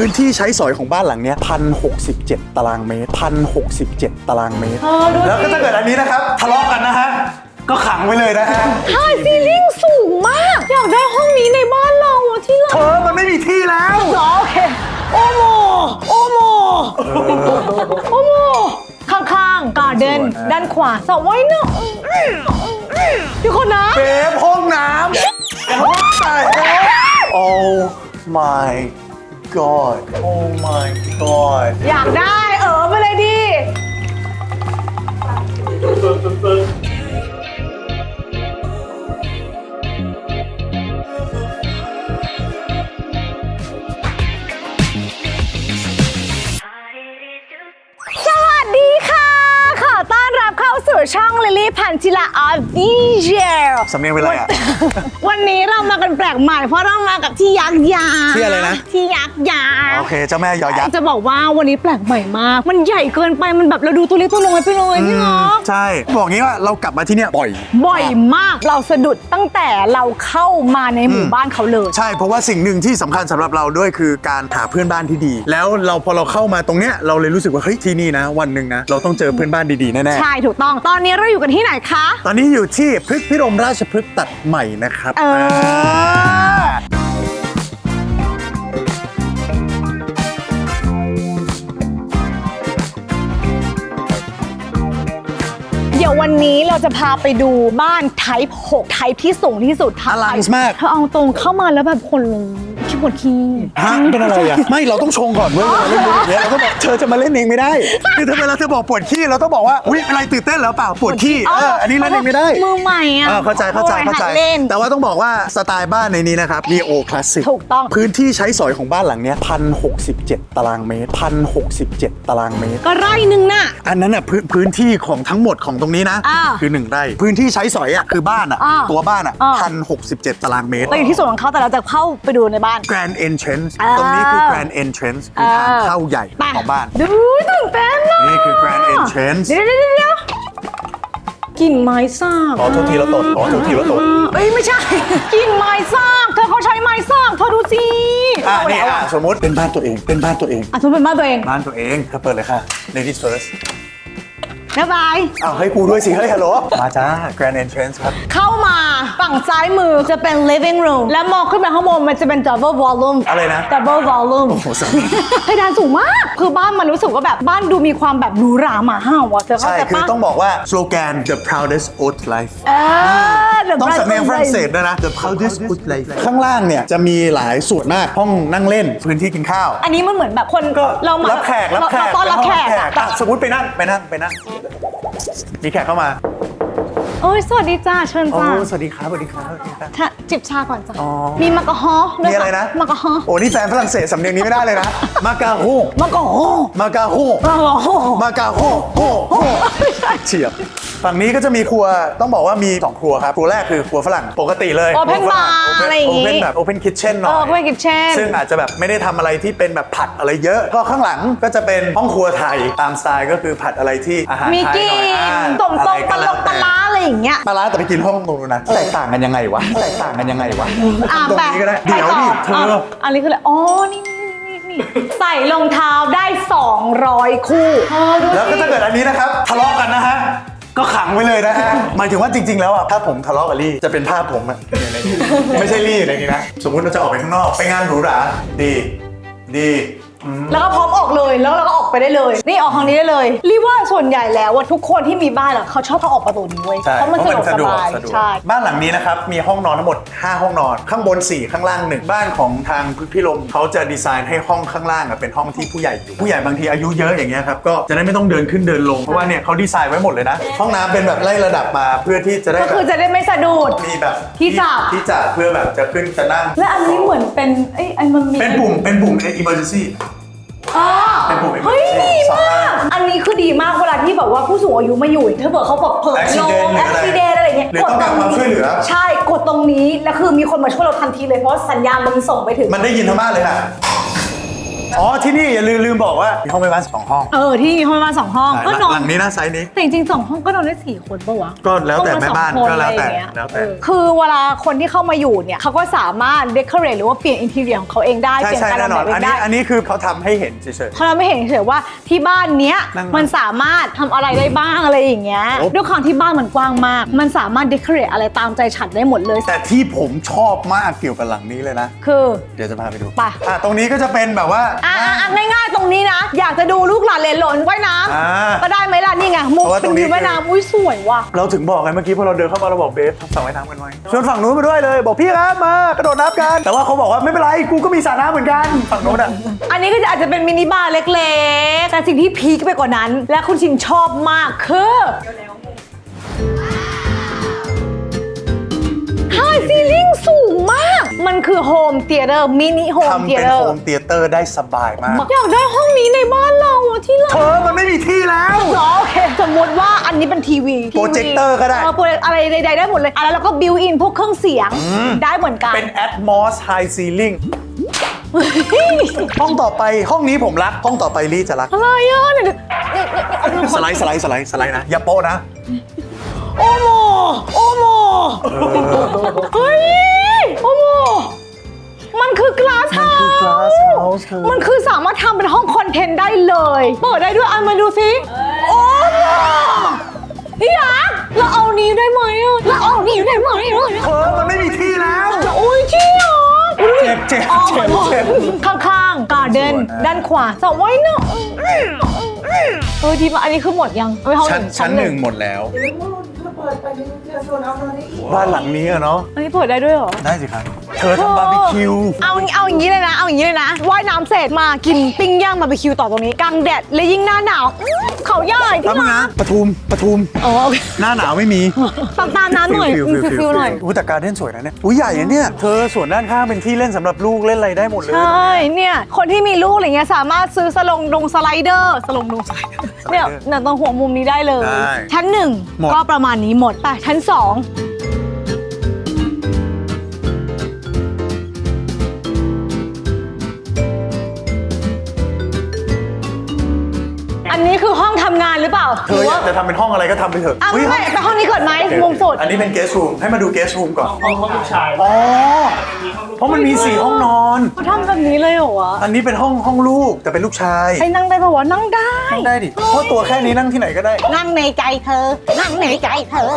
พื้นที่ใช้สอยของบ้านหลังเนี้พันหกสิบเจ็ดตารางเมตรพันหกสิบเจ็ดตารางเมตรเออดูแล้วก็ถ้าเกิดอันนี้นะครับทะเลาะกันนะฮะก็ขังไว้เลยนะฮะไฮซีลิ่งสูงมาก อยากได้ห้องนี้ในบ้านเราอะที่เราเธอมันไม่มีที่แล้วเหรอโอเค โอโม โอโม โอโม ข้างๆการเดนสวยนะด้านขวาสระว่ายน้ำทุกคนนะเบฟห้องน้ำตายแล้ว Oh my god Oh my god อยากได้เออมาเลยดิ ช่องลิลี่พันธิลาออฟฟิเชียลสำเนียงเป็นไรอะ วันนี้เรามากันแปลกใหม่เพราะเรามากับที่ยักษ์ยาที่อะไรนะ ที่ยักษ์ยาโอเค เจ้าแม่ยอยักษ์จะบอกว่าวันนี้แปลกใหม่มาก มันใหญ่เกินไปมันแบบเราดูตัวเล็กตัวน้อยไปเลยพี่น้องใช่ บอกงี้ว่าเรากลับมาที่เนี่ยบ่อย บ่อยมากเราสะดุดตั้งแต่เราเข้ามาในหมู่บ้านเขาเลยใช่เพราะว่าสิ่งหนึ่งที่สำคัญสำหรับเราด้วยคือการหาเพื่อนบ้านที่ดี แล้วเราพอเราเข้ามาตรงเนี้ยเราเลยรู้สึกว่าเฮ้ยที่นี่นะ วันหนึ่งนะเราต้องเจอเพื่อนบ้านดีๆแน่ใช่ถูกต้องตอนนี้เราอยู่กันที่ไหนคะๆตอนนี้อยู่ที่พฤกษ์พิรมราชพฤกษ์ตัดใหม่นะครับเออ เดี๋ยววันนี้เราจะพาไปดูบ้านไทป์6ไทป์ที่สูงที่สุดอลังมาก เธอเอาตรงเข้ามาแล้วแบบคนลุกขี้ ปวดขี้ฮะเป็นอะไรอะ ไม่เราต้องชงก่อนเว้ยเวลาเล่นมุกอย่างเงี้ยเราก็บอกเธอจะมาเล่นเองไม่ได้คือถ้าเวลาเธอบอกปวดขี้เราต้องบอกว่าอุ้ยอะไรตื่นเต้นแล้วเปล่าปวดขี้เอออันนี้เล่นเองไม่ได้ มือใหม่อะเออเข้าใจเข้าใจเข้าใจหัดเล่น แต่ว่าต้องบอกว่าสไตล์บ้านในนี้นะครับนีโอคลาสสิกถูกต้อง พื้นที่ใช้สอยของบ้านหลังเนี้พันหกสิบเจ็ดตารางเมตรพันหกสิบเจ็ดตารางเมตร ก็ไร่หนึงน่ะ อันนั้นอะพื้นพื้นที่ของทั้งหมดของตรงนี้นะ อ่าคือหนึ่งไร่พื้นที่ใช้สอยอะคือบ้านอะอ่าตัวบ้านอะอ่า พันหกสิบเจ็ดตารางเมตร เราอยู่ที่สวนของเขาแต่เราจะเข้าไปดูในบ้าน Grand Entrance อ่าตรงนี้คือ Grand Entrance คือทางเข้าใหญ่ไปของบ้าน ดูตื่นเต้นนะนี่คือ Grand Entrance เดี๋ยวเดี๋ยวเดี๋ยวเดี๋ยวกลิ่นไม้ซากอ๋อโทษทีแล้วตดอ๋อโทษทีแล้วตด เอ้ยไม่ใช่ กลิ่นไม้ซากเธอเขาใช้ไม้ซากเธอดูสิอะนี่อะสมมติเป็นบ้านตัวเอง เป็นบ้านตัวเอง อะทุกเป็นบ้านตัวเอง บ้านตัวเองเธอเปิดเลยค่ะ Ladies first บ๊ายบาย อ้าวให้กูด้วยสิ เฮ้ยฮัลโหล มาจ้า Grand Entrance ครับ เข้ามาฝั่งซ้ายมือจะเป็น living room แล้วมองขึ้นไปข้างบนมันจะเป็น double volume อะไรนะ double volume โอ้โหสามเพดานสูงมาก คือบ้านมันรู้สึกว่าแบบบ้านดูมีความแบบหรูหราหมาห้าวอะเธอเข้าใช่ ใจคือปะต้องบอกว่า สโลแกน the proudest oat life เออ The ต้อง Bright สำเนียงฝรั่งเศส Light ด้วยนะ the proudest oat life ข้างล่างเนี่ยจะมีหลายส่วนมากห้องนั่งเล่นพื้นที่กินข้าว อันนี้มันเหมือนแบบคนเรามารับแขกรับแขกเาต้อนรับแขกเป็นห้องอะ อะสมมติไปนั่งไปนั่งไปนั่งมีแขกเข้ามา โอ้ยสวัสดีจ้าเชิญโอ้จ้าสวัสดีครับสวัสดีครับสวัสดีครับ ถ้าจิบชาก่อนจ้าอ๋อ มีมะกะฮอด้วยมีอะไรนะมะกะฮอโอ้นี่แฟนฝรั่งเศสสำเนียงนี้ไม่ได้เลยนะ มากาโฮมะกะฮอมากาโฮมะกะฮอมากาโฮโฮโฮเฉียบฝั่งนี้ก็จะมีครัวต้องบอกว่ามี2ครัวครับ ครัวแรกคือครัวฝรั่งปกติเลย Open bar อะไรอย่างงี้ โอเพนแบบโอเพนคิทเช่นหน่เอออยเพื่อนกินเช่น ซึ่งอาจจะแบบไม่ได้ทำอะไรที่เป็นแบบผัดอะไรเยอะ ก็ข้างหลังก็จะเป็นห้องครัวไทยตามสไตล์ก็คือผัดอะไรที่อาหารมีไทยกิหน่อยนอ่าตรงตรงอะไรปลาก็ลแล้วงปแต่ลาร้าอะไรอย่างเงี้ยปลาร้าแต่ไปกินห้องตรงนู้นนะแตกต่างกันยังไงวะแตกต่างกันยังไงวะอะตรงไปนี้ก็ได้ไปเดี๋ยวต่อดิเธอะอันนี้คืออะไรอ๋อนี่นี่นี่นี่ใส่รองเท้าได้ 200 คู่เออดูแล้วก็สิถ้าเกิดอันนี้นะครับทะเลาะกันนะฮะ ก็ขังไว้เลยนะฮะ หมายถึงว่าจริง ๆ แล้วอะถ้าผมทะเลาะกับลี่จะเป็นภาพผมอะอยู่ในนี้ไม่ใช่ลี่อยู่ในนี้นะ สมมุติเราจะออกไปข้างนอก ไปงานหรูหราดี ดีอืม แล้วก็พร้อมออกเลยแล้วเราก็ออกไปได้เลย นี่ออกทางนี้ได้เลยรีว่าส่วนใหญ่แล้วว่าทุกคนที่มีบ้านอะเขาชอบเขาออกประตูนี้เว้ยใช่เพราะมันสะดวกสบายสะดวกใช่บ้านหลังนี้นะครับมีห้องนอนทั้งหมด 5 ห้องนอน ข้างบน 4 ข้างล่าง 1 บ้านของทางพี่ลมเขาจะดีไซน์ให้ห้องข้างล่างอะเป็นห้องที่ผู้ใหญ่อยู่ผู้ใหญ่บางทีอายุเยอะอย่างเงี้ยครับก็จะได้ไม่ต้องเดินขึ้นเดินลงเพราะว่าเนี่ยเขาดีไซน์ไว้หมดเลยนะ ห้องน้ำเป็นแบบไล่ระดับมาเพื่อที่จะได้ก็แบคือบจะได้ไม่สะดุดมีแบบที่จับที่จับเพื่อแบบจะขึ้นจะนั่ง และอันนี้เหมือนเป็นไอ้ยอันมันมีเป็นปุ่มเป็นปุ่ม emergency อ๋อเป็นปุ่มเฮ้ย emergency ดีสองมาอักนอันนี้คือดีมากเวลาที่แบบว่าผู้สูงอายุมาอยู่ถ้าเกิดเขาแบบเผลอล Accident งหรืออะไรอุบิเหตุอะไรเงี้ยหรือต้องการความช่วยเหลือ ใช่กดตรงนี้แล้วคือมีคนมาช่วยเราทันทีเลยเพราะว่าสัญญาณมันส่งไปถึง มันได้ยินทั้งบ้านเลยค่ะ อ๋อที่นี่อย่าลืมลืมบอกว่ามีห้องแม่บ้านสองห้องเออที่มีห้องมาสองห้องใช่ก็นอนหลังนี้นะไซส์นี้ แต่จริงๆสองห้องก็นอนได้สี่คนปะวะก็แล้วแต่ห้องะแม่บ้านสองคก็แล้วแต่อะไรอย่างเงี้ยแล้วแต่ เออคือเวลาคนที่เข้ามาอยู่เนี่ยเขาก็สามารถเดคอเรทหรือว่าเปลี่ยนอินทีเรียของเขาเองได้ ใช่เปลี่ยนใช่การแน่ออกนอนแบบเออันงนี้ได้ อันนี้คือเขาทำให้เห็นเฉย เพราะเราไม่เห็นเฉยๆว่าที่บ้านเนี้ยนั่งมามัมันสามารถทำอะไรได้บ้างอะไรอย่างเงี้ยโอ้ ด้วยความที่บ้านมันกว้างมาก มันสามารถเดคอเรทอะไรตามใจฉันได้หมดเลย ๆ แต่ที่ผมชอบมากเกี่ยวกับหลังนี้เลยนะ คือ เดี๋ยวจะพาไปดูไป อะตรงนี้ก็จะเป็นแบบว่าอะอะอะง่ายๆตรงนี้นะ อยากจะดูลูกหลานเหลนหลนว่ายน้อ่าำก็ได้ไหมล่ะนี่ไงมุกเพราะว่าตเป็รนงนี้ วิวว่ายน้ำอุ้ยสวยว่ะ เราถึงบอกไงเมื่อกี้พอเราเดินเข้ามาเราบอกเบฟทำสระว่ายน้ำกันไว้ชวนฝั่งนู้นมาด้วยเลย บอกพี่ครับมากระโดดน้ำกัน แต่ว่าเขาบอกว่าไม่เป็นไรกูก็มีสระน้ำเหมือนกันฝั่งนู้นอะ อันนี้ก็จะอาจจะเป็นมินิบาร์เล็กๆ แต่สิ่งที่พีคไปกว่านั้น และคุณชินชอบมากคือไฮซีลิงสูงมาก มันคือโฮมเตียเตอร์มินิโฮมทำเตียเป็นเตอโฮร์มเตียเตอร์ได้สบายมาก อยากได้ห้องนี้ในบ้านเราอะที่เราเธอมันไม่มีที่แล้ว อ๋อโอเค สมมติว่าอันนี้เป็นทีวีโปรเจคเตอร์ก็ได้เออโปรเจคอะไรใดๆได้หมดเลยอะแล้วเราก็บิวอินพวกเครื่องเสียงได้เหมือนกัน เป็น Atmos High Ceiling ห้องต่อไปห้องนี้ผมรัก ห้องต่อไปลี่จะรัก อะไรอะเนี่ยเนี่ยเนี่ยเนี่ยเอาดูสไลด์สไลด์สไลด์สไลด์นะ อย่าโป๊ะนะ โอโมโอโมเฮ้ย โอโมมันคือกลาสเฮามันคือ glass house เธอมันคือสามารถทำเป็นห้องคอนเทนต์ได้เลย เปิดได้ด้วยอันมาดูสิโอ้โมพี่ยักษ์เราเอานี้ได้ไหมอะเราเอานี้ได้ไหมอะเธอมันไม่มีที่แล้ว โอ้ยจริงเหรอเจ็บเจ็บเจ็บเจ็บ ข้างๆ การ์เดนสวยนะด้านขวาสระว่ายน้ำเออดีมากอันนี้คือหมดยังไม่ห้องชั้นชั้นหนึ่งหมดแล้วถ้าเปิดไปนี่จะชวนเอานอนได้อีกบ้านหลังนี้อะเนาะอันนี้เปิดได้ด้วยเหรอ ได้สิครับเธอทำบาร์บีคิวเอาเอาอย่างนี้เลยนะ เอาอย่างนี้เลยนะ ว่ายน้ำเสร็จมากินปิ้งย่างบาร์บีคิวต่อตรงนี้กลางแดดและยิ่งหน้าหนาวอื้อเขาใหญ่แป๊ที่บนึงรันะกปทุมปทุม อ๋อโอเคหน้าหนาวไม่มีตามตามน้ำหน่อยฟิลฟิลหน่อย อุ้ยแต่การเล่นสวยนะเนี่ยอุ้ยใหญ่อะเนี่ยเธอส่วนด้านข้างเป็นที่เล่นสำหรับลูกเล่นอะไรได้หมดเลยใช่เนี่ย คนที่มีลูกอะไรเงี้ยสามารถซื้อสลงดงสไลเดอร์สลงดงสไลเดอร์เนี่ยเนี่ยตรงหัวมุมนี้ได้เลยได้ชั้นหนึ่งหมดก็ประมาณนี้หมดแต่ชั้นสองอันนี้คือห้องทำงานหรือเปล่าเธออยากจะทำเป็นห้องอะไรก็ทำไปเถอะอ้าวอุ๊ยไม่ไม่ไปห้องนี้ก่อนไหมโอเคมุม สุด อันนี้เป็น guest room ให้มาดู guest room ก่อน ห้องห้องลูกชายอ๋อเพราะมันมีสี่ห้องนอน เขาทำแบบนี้เลยเหรอวะอันนี้เป็นห้องห้องลูกแต่เป็นลูกชาย ไอ้นั่งได้ปะวะนั่งได้ นั่งได้ดิ เพราะตัวแค่นี้นั่งที่ไหนก็ได้ นั่งในใจเธอ นั่งในใจเธอ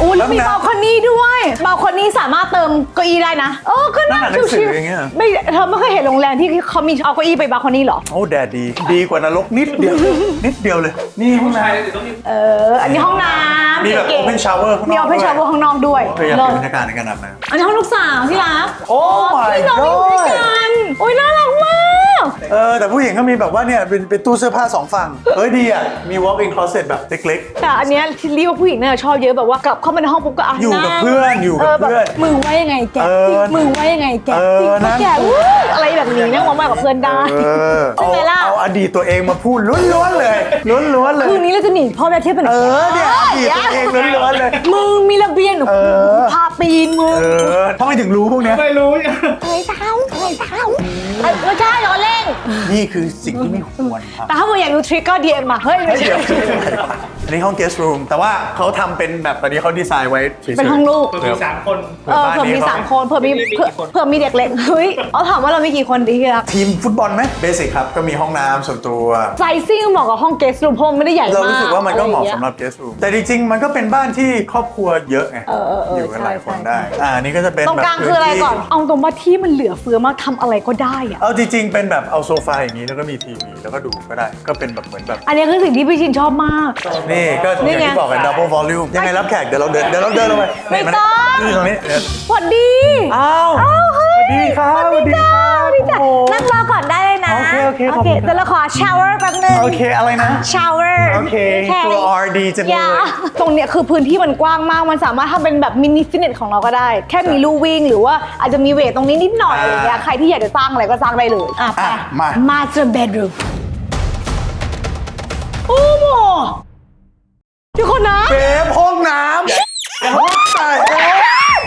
อู้แล้วมีแล้วนะบาลคอนี่ด้วยบาลคอนี่สามารถเติมเก้าอี้ได้นะเออก็นั่งนั่งอ่านหนังสืชิอวอย่างเงี้ยเหรอๆไม่เธอไม่เคยเห็นโรงแรมที่เขามีเอาเก้าอี้ไปบาลคอนี่เหรอโอ้แดดดี ดีกว่านรกนิดเดียว นิดเดียวเลย นี่ห้องน้ชายเดี๋ยวต้องมีเอออันนี้ห้องน้ำมีแบบก๋ๆ open shower ข้างนอกมีโอเพนด้วยชาวเวอร์ข้างนอกด้วยำเธออยากเลิเห็นศบรรยากาศในการอาบน้อันนี้ห้องลูกสาวที่รักโอ้ my พี่น้องอยู่ด้วย god กัน โอ้ยน่ารักมากำ เออแต่ผู้หญิงก็มีแบบว่าเนี่ยเป็นเป็นตู้เสื้อผ้าสองฝั่งเฮ้ยดีอะมี walk in closet แบบเล็กแต่อันเนี้ยที่เรียกว่าผู้หญิงเนี่ยชอบเยอะแบบว่ากลับเข้ามาในห้องปุ๊บก็อะอยู่กับงเพื่อนอยู่กับแบบเพื่อน มึงว่ายังไงแกเออจิกมึงว่ายังไงแกเออจิกนะแกวู้อะไรแบบนี้นั่งมาๆกับเพื่อนได้ๆเออใช่เอาไหมล่ะ เอาอดีตตัวเองมาพูดล้วนๆเลยล้วนๆเลย คืนนี้เราจะหนีพ่อแม่เที่ยวเป็นเออเนี่ยอดีตตัวเองล้วนๆเลย มึงมีระเบียงหนูเออ พาปีนมึงเออทำไมถึงรู้พวกเนี้ย ไม่รู้เฮ้ยเท้าเฮ้ยเท้าเอ้ยไม่ใช่ล้อเล่น นี่คือสิ่งที่ไม่ควรทำแต่ถ้ามึงอยากดูทริคก็ดีเอ็มมา เฮ้ยไม่เฮ้ยใช่เดี๋ยว อันนี้ห้อง guest room แต่ว่าเขาทำเป็นแบบตอนนี้เขาดีไซน์ไว้ฉยๆเป็นห้องลูก เผื่อมีสามคน เออเผื่อมีสามคนเผื่อมีมีเผื่อกี่คนเผื่อมีเด็กเล็กเฮ้ยเอาถามว่าเรามีกี่คนดีที่รักทีมฟุตบอลไหมเบสิกครับ ก็มีห้องน้ำส่วนตัว ไซซิ่งเหมาะกับห้องเกสต์รูมเพราะมันไม่ได้ใหญ่มากเรารู้สึกว่ามันก็เหมาะอไอย่งสำหงี้ยรับ guest room แต่จริงๆ มันก็เป็นบ้านที่ครอบครัวเยอะไงเออเออเอออยู่กันหลายคนใช่ ได้ อ่าอันนี่ก็จะเป็นตรงแบบกลางคืออะไรพื้ที่ก่อน เอาตรงว่าที่มันเหลือเฟือมากทำอะไรก็ได้อะเอาจริงๆ เป็นแบบเอาโซฟาอย่างนี้แล้วก็มีทีวีแล้วก็ดูก็ได้ ก็เป็นแบบเหมือนแบบอันนี้คือสิ่งที่พี่ชินชอบมาก นี่ก็อนี่ย่างไง ที่บอกกัน double volume ยังไงรับแขกเดี๋ยวเราเดินเดี๋ยวเราเดินลงไปไม่นี่าต้อง นี่ตรงนี้เดี๋ยวสวัสดีอ้าวอ้าวเฮ้ยสวัสดีครับสวัสดีครับสวัสดีจ้ะโอ้โห นั่งรอก่อนได้เลยนะโอเคโอเคขอบคุณโอเคแต่เราขอชาวเวอร์แป๊บนึงโอเคอะไรนะ ชาวเวอร์โอเคตัว R ดีจังเลยอย่าตรงเนี้ยคือพื้นที่มันกว้างมาก มันสามารถทำเป็นแบบมินิฟิตเนสของเราก็ได้ แค่มีลู่วิ่งหรือว่าอาจจะมีเวทตรงนี้นิดหน่อยอ่าอะไรอย่างเงี้ย ใครที่อยากจะสร้างอะไรก็สร้างได้เลย อะไป อะมามาสเตอร์เบดรูมโอ้โห ทุกคนนะ เบฟห้องน้ำห้องใส่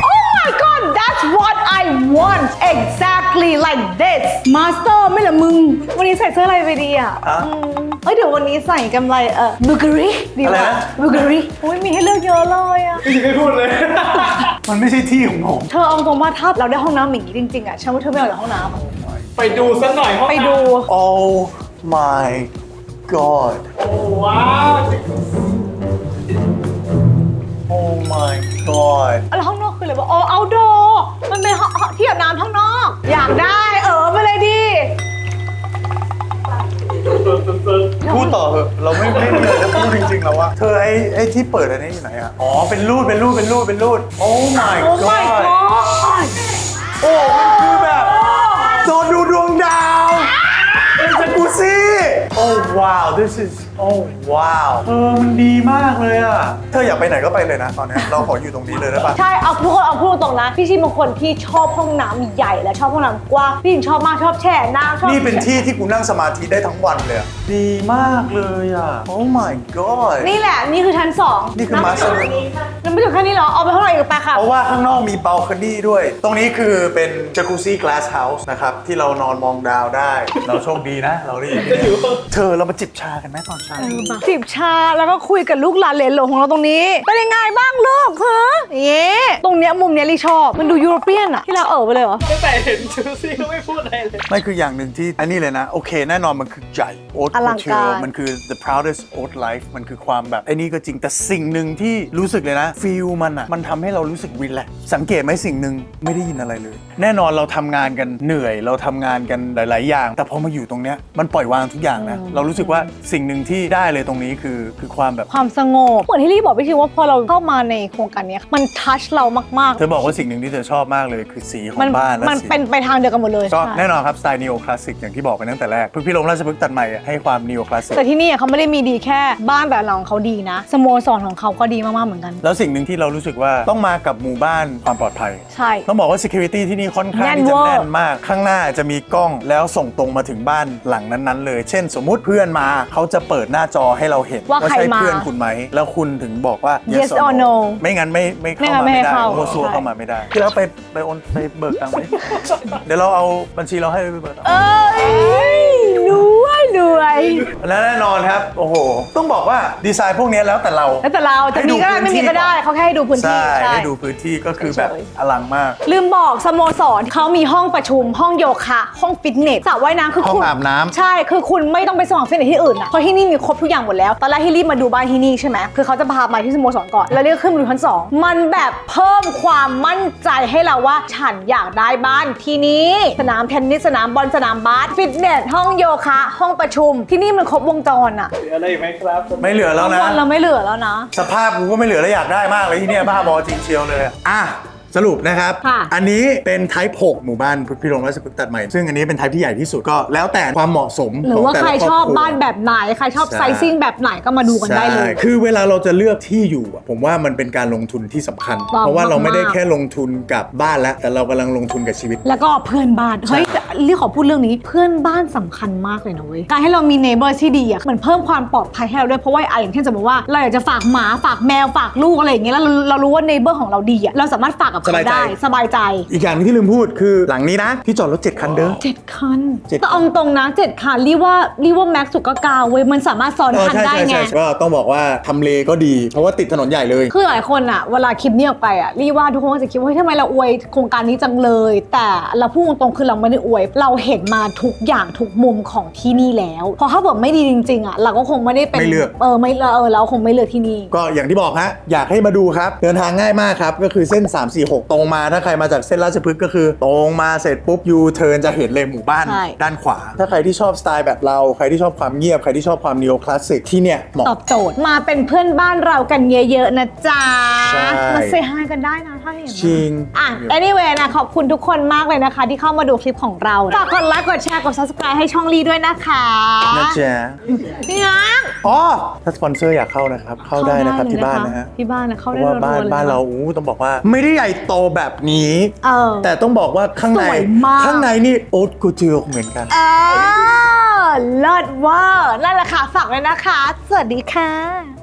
Oh my god that's what I want exactly exactly like this master ไม่ละมึง วันนี้ใส่เสื้ออะไรไปดีอะอะอืมเอ้ยเดี๋ยววันนี้ใส่กำไรเออบูการีดีอะไรป่ะนะ บูการีโอ้ยมีให้เลือกเยอะเลยอะมันไม่ใช่ที่ของผมเธอเอาตรงว่าถ้าเราได้ห้องน้ำอย่างนี้จริงๆอะฉันว่าเธอไม่ออกจากห้องน้ำอะไปดูสักหน่อยห้องไปน้ำดู Oh my god โอ้ว้าว god แล้วห้องนอกคืออะไรวะอ๋อ outdoor มันเป็นห้องที่อาบน้ำห้องนอก อยากได้ เออไปเลยดิ พูดต่อเถอะเราไม่ไม่มีอะไรจะพูดจริงๆแล้วว่าเธอไอ้ไอ้ที่เปิดอันนี้อยู่ไหนอะอ๋อ เป็นรูดเป็นรูดเป็นรูดเป็นรูด Oh my โอ้ my god god โอ้มันคือ Oh wow this is Oh wow เออมันดีมากเลยอะเธออยากไปไหนก็ไปเลยนะ ตอนเนี้ยเราขออยู่ตรงนี้เลยได้ปะ ใช่ เอาทุกคนเอาพูดตรงนะ พี่ชิมเป็นคนที่ชอบห้องน้ำใหญ่และชอบห้องน้ำกว้าง พี่ชิมชอบมากชอบแช่น้ำชอบนี่เป็นที่ที่กูนั่งสมาธิได้ทั้งวันเลยอะ ดีมากเลยอะ Oh my god นี่แหละ นี่คือชั้นสองนี่คือมาสเตอร์ ยังไม่ถึงแค่นี้เหรอ เอาไปเท่าไหร่อีกไปค่ะ เพราะว่าข้างนอกมีบ a ลค o นี่ด้วย ตรงนี้คือเป็นจัก u ซี่ glass house นะครับ ที่เรานอนมองดาวได้ เราโชคดีนะ เราได้อยู่ที่นี่เธอเรามาจิบชากันไหมตอนเช้าจิบชาแล้วก็คุยกับลูกหลานเหลนหลงของเราตรงนี้ เป็นยังไงบ้างลูกฮะเย้ตรงเนี้ยมุมเนี้ยลิชอบ มันดูยุโรเปียนอะที่เราเออไปเลยเหรอตั้งแต่เห็นจูซี่ก็ไม่พูดอะไรเลย ไม่คืออย่างหนึ่งที่อันนี้เลยนะ โอเค แน่นอนมันคือใจโอ๊ตอลังการ มันคือ the proudest oat life มันคือความแบบไอ้นี่ก็จริงแต่สิ่งหนึ่งที่รู้สึกเลยนะฟีลมันอะมันทำให้เรารู้สึกรีแลกสังเกตไหมสิ่งหนึ่งไม่ได้ยินอะไรเลย แน่นอนเราทำงานกันเหนื่อยเราทำงานกันหลาย ๆ อย่าง แต่พอมาอยู่ตรงเนี้ยมันปล่อยวางทุกอย่างนะเรารู้สึกว่าสิ่งหนึ่งที่ได้เลยตรงนี้คือคือความแบบ ความสงบ เหมือนที่ลี่บอกพี่ชิวว่าพอเราเข้ามาในโครงการเนี้ยมันทัชเรามากเธอบอกว่าสิ่งหนึ่งที่เธอชอบมากเลยคือสีขอๆมันงบ้านและมันสี เป็นไปทางเดียวกันหมดเลยก็ใช่แน่นอนครับ สไตล์นีโอคลาสสิกอย่างที่บอกไปตั้งแต่แรกพฤกษ์พิรมราชพฤกษ์ตัดใหม่อะให้ความนีโอคลาสสิกแต่ที่นี่อะเขาไม่ได้มีดีแค่บ้านแต่ละหลังของเขาดีนะสโมสรของเขาก็ดีมากๆเหมือนกัน แล้วสิ่งหนึ่งที่เรารู้สึกว่าต้องมากับหมู่บ้านความปลอดภัย ใช่ ต้องบอกว่า security ที่นี่ค่อนข้างแน่นที่จะเวอร์ แน่นมาก ข้างหน้าจะมีกล้องแล้วส่งตรงมาถึงบ้านหลังนั้นๆเลย เช่น สมมุติเพื่อนมาเขาจะเปิดหน้าจอให้เราเห็นว่าใครใช่มาเพื่อนคุณไหม แล้วคุณถึงบอกว่า Yes or no ไม่งั้นไม่ไม่ไม่เข้างั้นมาไม่ไม่ได้เข้าโมซัวใช่เข้ามาไม่ได้ที่แล้วไปไปโอนไปเบิกตังค์ไหมเดี๋ยวเราเอาบัญชีเราให้ไปเบิกตังค์เอ้ยร วยรวยและแน่นอนครับ โอ้โห ต้องบอกว่าดีไซน์พวกนี้แล้วแต่เรา แล้วแต่เราจะมีก็ได้ไม่มีก็ได้เขาแค่ให้ดูพื้นที่ ใช่ ให้ดูพื้นที่ก็คือแบบเฉยอลังมาก ลืมบอกสโมสรเขามีห้องประชุม ห้องโยคะ ห้องฟิตเนสสระว่ายน้ำคือห้องคุณอาบน้ำใช่ คือคุณไม่ต้องไปสมัครฟิตเนสที่อื่นอะเพราะที่นี่มีครบทุกอย่างหมดแล้ว ตอนแรกที่รีบมาดูบ้านที่นี่ใช่ไหมคือเขาจะพามาที่สโมสรก่อน แล้วเรียกขึ้นมาดูชั้นสองมันแบบเพิ่มความมั่นใจให้เราว่าฉันอยากได้บ้านที่นี้สนามเทนนิสสนามบอลสนามบาสฟิตเนสห้องโยคะ ห้องประชุมที่นี่มันครบวงจรอะเหลืออะไรอีกไหมครับ ไม่เหลือแล้วนะบอลเราไม่เหลือแล้วนะ สภาพกูก็ไม่เหลือแล้วอยากได้มากเลยที่เนี่ยบ้าบอจริงเชียวเลยอะอะ สรุปนะครับ ค่ะอันนี้เป็นไทป์6หมู่บ้านพิรมราชพฤกษ์ตัดใหม่ ซึ่งอันนี้เป็นไทป์ที่ใหญ่ที่สุดก็แล้วแต่ความเหมาะสมหรือของว่าแต่ใครละชอบครัวบ้านแบบไหน ใครชอบใช่ ไซซิ่งแบบไหนก็มาดูกันได้เลย ใช่คือเวลาเราจะเลือกที่อยู่อะผมว่ามันเป็นการลงทุนที่สำคัญ ต้องเพราะว่าเราไม่ได้มากๆ แค่ลงทุนกับบ้านแล้วแต่เรากำลังลงทุนกับชีวิต แล้วก็เพื่อนบ้าน เฮ้ยแต่เรียกขอพูดเรื่องนี้เพื่อนบ้านสำคัญมากเลยนะเว้ย การให้เรามีเนเบอร์ที่ดีอะเหมือนเพิ่มความปลอดภัยให้เราด้วย เพราะว่าอะอย่างเช่นสมมติว่าเราอยากจะฝากหมาฝากแมวฝากลูกอะไรอย่างเงี้ยแล้วเราเรารู้ว่าเนเบอร์ของเราดีอะเราสามารถฝากกับเขาสบายใจ ได้สบายใจอีกอย่างหนึงที่ลืมพูดคือหลังนี้นะที่จอดรถเจ็ดคันเด้อ เจ็ดคันเจ็ด แต่เอาตรงนะเจ็ดคันรีว่ารีว่าแม็กซ์สุดก็กาวเว้ยมันสามารถซ้อนเออคันใช่ได้ใช่ไง ใช่ก็ต้องบอกว่าทำเลก็ดี เพราะว่าติดถนนใหญ่เลย คือหลายคนอะเวลาคลิปนี้ออกไปอะรีว่าทุกคนก็จะคิดว่าเฮ้ยทำไมเราอวยโครงการนี้จังเลย แต่เราพูดตรงๆคือเราไม่ได้อวย เราเห็นมาทุกอย่างทุกมุมของที่นี่แล้วเพราะถ้าแบบไม่ดีจริงๆอะเราก็คงไม่ได้เป็นไม่เลือก เออไม่เออเราคงไม่เลือกที่นี่ ก็อย่างที่บอกฮะ อยากให้มาดูครับ เดินทางง่ายมากครับ ก็คือเส้น3 4 6 ตรงมาถ้าใครมาจากเส้นราชพฤกษ์ก็คือ ตรงมาเสร็จปุ๊บยูเทิร์นจะเห็นเลยหมู่บ้าน ใช่ ด้านขวา ถ้าใครที่ชอบสไตล์แบบเรา ใครที่ชอบความเงียบ ใครที่ชอบความนิโอคลาสสิกที่เนี่ยเหมาะ ตอบโจทย์มาเป็นเพื่อนบ้านเรากันเยอะ ๆ นะจ๊ะ ใช่ มาเซฮายกันได้นะถ้าเห็นนะจริง อะ anyway นะ ขอบคุณทุกคนมากเลยนะคะ ที่เข้ามาดูคลิปของเราฝากกดไลค์กดแชร์กด subscribe ให้ช่องลีด้วยนะคะนะจ๊ะพี่นะอ๋อถ้าสปอนเซอร์อยากเข้านะครับ เข้าได้นะครับที่บ้านนะฮะ ที่บ้านนะเข้าเพได้ราะว่าบ้านวๆลยบ้านเราอู้ต้องบอกว่า ไม่ได้ใหญ่โตแบบนี้ เออ แต่ต้องบอกว่าข้างใน สวยมาก ข้างในนี่โอ๊ตกูเจอเหมือนกัน เออเลิศเว่านั่นแหละค่ะฝากเลยนะคะ สวัสดีค่ะ